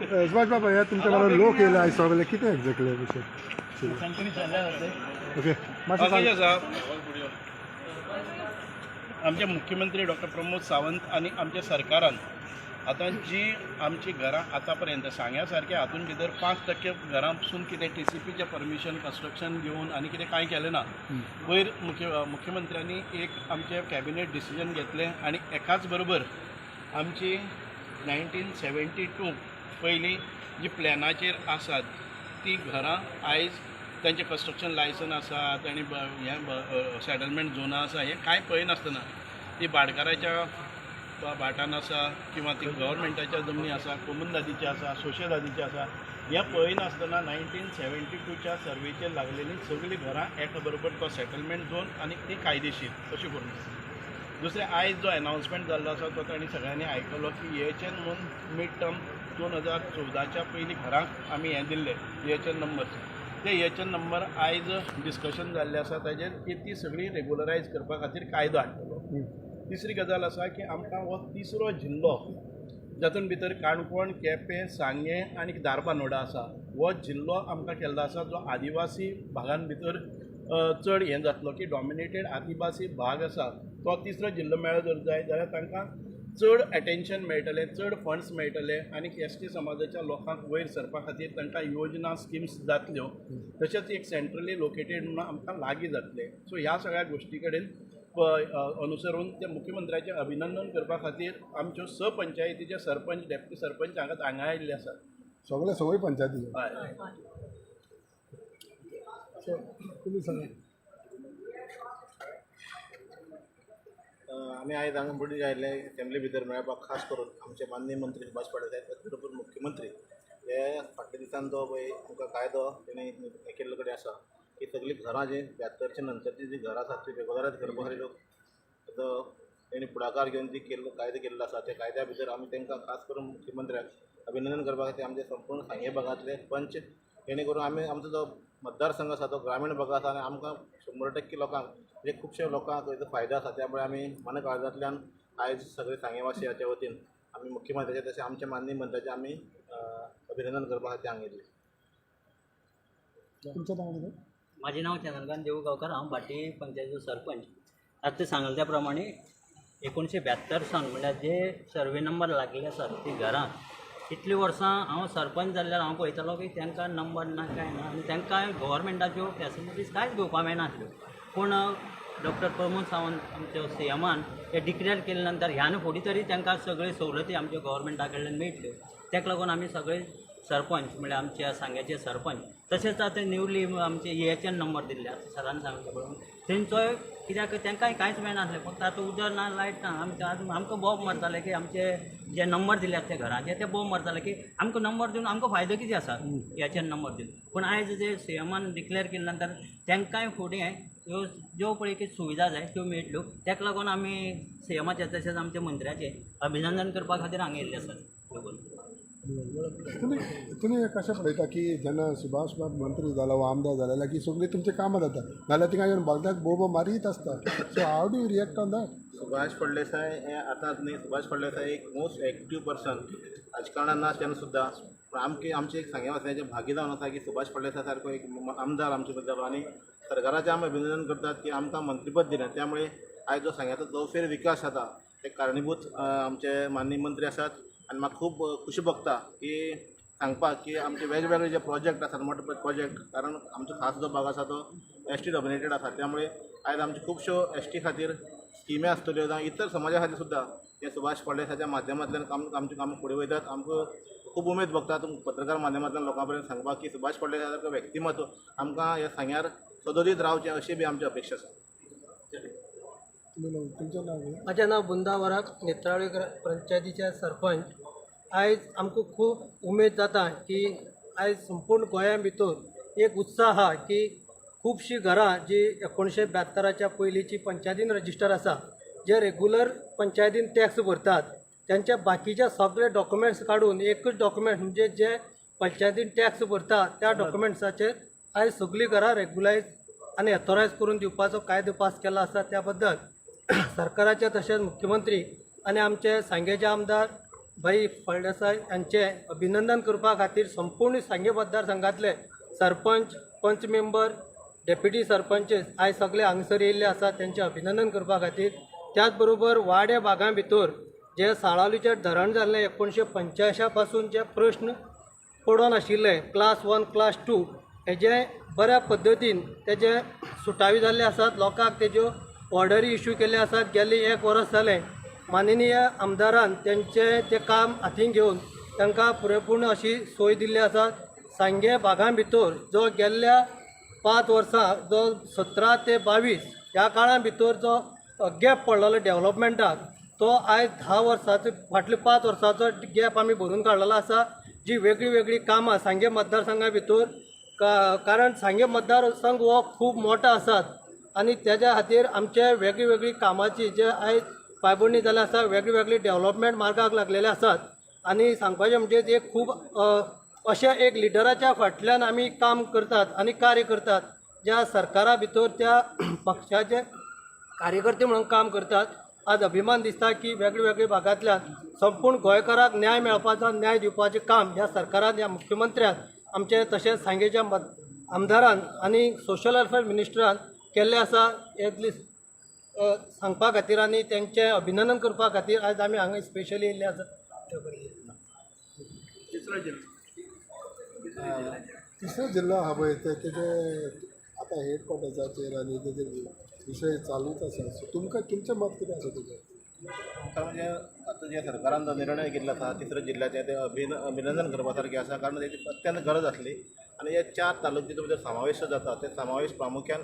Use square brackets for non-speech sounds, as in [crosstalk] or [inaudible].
सुभाष बाबा ह्या तुमच्या मला लोक येयला आयज सगळे कितें एक्झॅक्टली विशय ओके मातशें असं सांग आसा आमचे मुख्यमंत्री डॉक्टर प्रमोद सावंत आणि आमच्या सरकारान आतां जी आमची घरां आतां पर्यंत सांग्या हातून भितर पांच टक्के घरां पसून कितें टी सी पीचें परमिशन कन्स्ट्रक्शन घेवन आनी कितें कांय केलें ना वयर मुख्य मुख्यमंत्र्यांनी एक आमचे कॅबिनेट डिसिजन घेतलें आनी एकाच बरोबर आमची नायन्टीन सेवेंटी टू पयलीं जी प्लॅनाचेर आसात ती घरां आयज तांचे कन्स्ट्रक्शन लायसन आसा तांणी हें सेटलमेंट झोनां आसा हें कांय पळयनासतना ती भाटकाराच्या बा- भाटान आसा किंवा ती गव्हर्मेंटाच्या जमनी आसा कोमुनदादीची आसा सोशेदादीची आसा हें पळयनासतना नायन्टीन सेवेंटी टूच्या सर्वेचेर लागलेलीं सगळीं घरां एका बरोबर तो सेटलमेंट झोन आनी ती कायदेशीर अशी करून दुसरें आयज जो एनावन्समेंट जाल्लो आसा तो तांणी सगळ्यांनी आयकलो की हेचेर म्हणून मीड टर्म दोन हजार चवदाच्या पयलीं घरांक आमी हें दिल्ले हेचेर नंबर ते हेचेर नंबर आयज डिस्कशन जाल्लें आसा ताजेर की ती सगळी रेगुलरायज करपा खातीर कायदो हाडटलो. तिसरी गजाल आसा की आमकां हो तिसरो जिल्लो जातून भितर काणकोण केपें सांगें आनी धारबांदोडा आसा. हो जिल्लो आमकां केल्लो आसा जो आदिवासी भागां भितर चड हें जातलो की डॉमिनेटेड आदिवासी भाग आसा. तो तिसरो जिल्लो मेळ्ळो जर जाय जाल्यार तांकां चड अटेन्शन मेळटलें चड फंड्स मेळटले आनी एस टी समाजाच्या लोकांक वयर सरपा खातीर तांकां योजना स्किम्स जातल्यो तशेंच एक सेंट्रली लोकेटेड म्हणून आमकां लागीं जातले. सो ह्या सगळ्या गोश्टी कडेन अनुसरून त्या मुख्यमंत्र्याचें अभिनंदन करपा खातीर आमच्यो स पंचायतीचे सरपंच डेप्टी सरपंच हांगा हांगा आयिल्ले आसात. सगळे सवय पंचायती. हय. तुमी सांगा. आमी आयज हांगा मुडी आयिल्ले फॅमिली भितर मेळपाक खास करून आमचे माननीय मंत्री सुभाष पाडे साहेब बरोबर मुख्यमंत्री हे फाटल्या दिसान जो पळय आमकां कायदो तेणें हें केल्लो कडेन आसा की सगळीं घरां जी ब्यात्तरच्या नंतरची जी घरां आसात ती रेगुलरायज करपा खातीर तो तेणी फुडाकार घेवन जी केल्लो कायदो केल्लो आसा त्या कायद्या भितर आमी तांकां खास करून मुख्यमंत्र्याक अभिनंदन करपा खातीर आमचे संपूर्ण सांगे भागांतले पंच जेणे करून आमी आमचो जो मतदारसंघ आसा तो ग्रामीण भाग आसा आनी आमकां शंबर टक्के लोकांक म्हणजे खुबशे लोकांक हेचो फायदो आसा त्यामुळे आमी मन काळजांतल्यान आयज सगळे सांगेवासी हाच्या वतीन आमी मुख्यमंत्र्याचे तशें आमच्या माननीय मंत्र्याचें आमी अभिनंदन करपा खातीर हांगा येयल्ले तुमचं नाव माझे नाव चंद्रकांत देऊगावकर हांव भाटी पंचायतीचो सरपंच. आता ते सांगले त्या प्रमाणे एकोणीशे ब्यात्तर सावन म्हळ्यार जे सर्वे नंबर लागले आसात ती घरां इतलीं वर्सां हांव सरपंच जाल्ल्यार हांव पळयतालो की तांकां नंबर ना कांय ना. आनी तांकां गोवोरमेंटाच्यो फॅसिलिटीज कांयच घेवपा मेळनासल्यो. पूण डॉक्टर प्रमोद सावंत आमच्या सी एमान हे डिक्लेअर केले नंतर ह्यान फुडें तरी तांकां सगळ्यो सवलती आमच्या गोवोरमेंटा कडल्यान मेळटल्यो. ताका लागून आमी सगळे सरपंच म्हळ्यार आमच्या सांग्याचे सरपंच तशेंच आतां न्यूली आमचे हेचे नंबर दिल्ले आतां सरान सांगले पळय तेंचोय कित्याक तांकांय कांयच मेळनासलें फक्त आतां उदक ना लायट ना आतां आमकां बोब मारताले की आमचे जे नंबर दिल्यात ते घराचे ते बोब मारताले की आमकां नंबर दिवन आमकां फायदो कितें आसा हेचे नंबर दिवन पूण आयज जे सी एमान डिक्लेअर केले नंतर तांकांय फुडें ह्यो ज्यो पळय कितें सुविधा जाय त्यो मेळटल्यो ताका लागून आमी सी एमाचे तशेंच आमच्या मंत्र्याचे अभिनंदन करपा खातीर हांगा येयल्ले आसात तुम्ही करून. तुमी तुमी कशें पळयता की जेन्ना सुभाष बाब मंत्री जाला वा आमदार जाला जाल्यार की सगळीं तुमची कामां जाता नाल्यार तिंगा येवन भलत्याक बोबो मारीत आसता so how do you react on that Subhash Phaldesai हे आतां न्ही सुभाष फळदेसाय एक मोस्ट एक्टीव पर्सन राजकारणान ना तेन्ना सुद्दां पूण आमचे आमचे एक सांगेवासियांचे भागी जावन आसा की सुभाष फळदेसाय सारको एक आमदार आमचे बद्दल आनी सरकाराचें आमी अभिनंदन करतात की आमकां मंत्रीपद दिलें. त्यामुळे आयज जो सांग्याचो चौफेर विकास जाता ते कारणीभूत आमचे माननीय मंत्री आसात आनी म्हाका खूब खुशी भोगता की सांगपाक की आमचे वेगवेगळे जे प्रोजेक्ट आसात मोठे प्रोजेक्ट कारण आमचो खास जो भाग आसा तो एस टी डॉमिनेटेड आसा त्यामुळे आयज आमच्यो खुबश्यो एस टी खातीर स्किमी आसतल्यो जावं इतर समाजा खातीर सुद्दां हे सुभाष फळदेसाच्या माध्यमांतल्यान काम आमचें काम फुडें वयतात आमकां खूब उमेद भोगता पत्रकार माध्यमांतल्यान लोकां पर्यंत सांगपाक की सुभाष फळदेसा सारको व्यक्तिमत्व आमकां ह्या सांग्यार सदोदीत रावचें अशी बी आमची अपेक्षा आसा नाव- तुमचें नाव कितें म्हजें नांव नेत्रावळी ग्रा- पंचायतीचे सरपंच. आयज आमकां खूब उमेद जाता की आयज संपूर्ण गोंया भितर एक उत्साह आहा की खुबशीं घरां जी एकोणशे ब्यात्तराच्या पयलींची पंचायतीन रजिस्टर आसा जे रेगुलर पंचायतीन टॅक्स भरतात. त्यांच्या बाकीच्या सगळे डॉक्युमेंट्स काडून एकच डॉक्युमेंट म्हणजे जे पंचायतीन टॅक्स भरता त्या डॉक्युमेंट्साचेर आयज सगळीं घरां रेगुलायज आनी एथोरायज करून दिवपाचो कायदो पास केला आसा त्या बद्दल सरकाराचे तशेंच मुख्यमंत्री आनी आमचे सांगेचे आमदार भाई फळदेसाय यांचे अभिनंदन करपा खातीर संपूर्ण सांगे मतदारसंघातले सरपंच पंच मेंबर डेप्युटी सरपंच आयज सगळे हांगसर येयल्ले आसात त्यांचे अभिनंदन करपा खातीर. त्याच बरोबर वाड्या भागां भितर जे साळावलीचे धरण जाल्लें एकोणशे पंच्यायशां पासून जे प्रश्न पडून आशिल्ले क्लास वन क्लास टू हेजे बऱ्या पद्दतीन तेजे सुटावी जाल्ले आसात लोकांक तेज्यो ऑर्डरी इश्यू केल्ले आसात गेल्ले एक वर्स जालें माननीय आमदारान त्यांचे ते काम हातीन घेवन तांकां पुरेपूर्ण अशी सोय दिल्ली आसा सांगे भागां भितर जो गेल्ल्या पांच वर्सां जो सतरा ते बावीस ह्या काळा भितर जो गॅप पडलेलो डेव्हलपमेंटाक तो आयज धा वर्सांचो फाटले पांच वर्सांचो गॅप आमी भरून काडलेलो आसा जी वेगळी वेगळी कामां सांगे मतदारसंघा भितर का कारण सांगे मतदारसंघ हो खूब मोठो आसात आनी तेज्या खातीर आमचे वेगळी वेगळी कामाची जे आयज पायबंडी जाल्या आसा वेगळी वेगळी डेव्हलपमेंट मार्गाक लागलेले आसात. आनी सांगपाचें म्हणजे ते खूब अशा एक लिडराच्या फाटल्यान आमी काम करतात आनी कार्य करतात ज्या सरकारा भितर त्या [clears throat] पक्षाचे कार्यकर्ते म्हणून काम करतात. आज अभिमान दिसता की वेगळे वेगळे भागांतल्यान संपूर्ण गोंयकाराक न्याय मेळपाचो न्याय दिवपाचें काम ह्या सरकारान ह्या मुख्यमंत्र्यान आमचे तशेंच सांगेच्या आमदारान आनी सोशल वेलफेअर मिनिस्टरान केल्लें आसा एटलीस्ट सांगपा खातीर आनी तेंचें अभिनंदन करपा खातीर आयज आमी हांगा स्पेशली येयल्ले आसा तिसरो जिल्लो आहा पळय ते तेजे आतां हेडक्वॉर्टर्साचेर आनी तेजे विशय चालूच आसा सो तुमकां तुमचें मत कितें आसा तर म्हणजे आता जे सरकारान जो निर्णय घेतला आसा तिसऱ्या जिल्ह्याचे ते अभिन अभिनंदन करपा सारखे आसा कारण तेची अत्यंत गरज आसली आनी हे चार तालुक्याचो भितर समावेश जो जाता ते समावेश प्रामुख्यान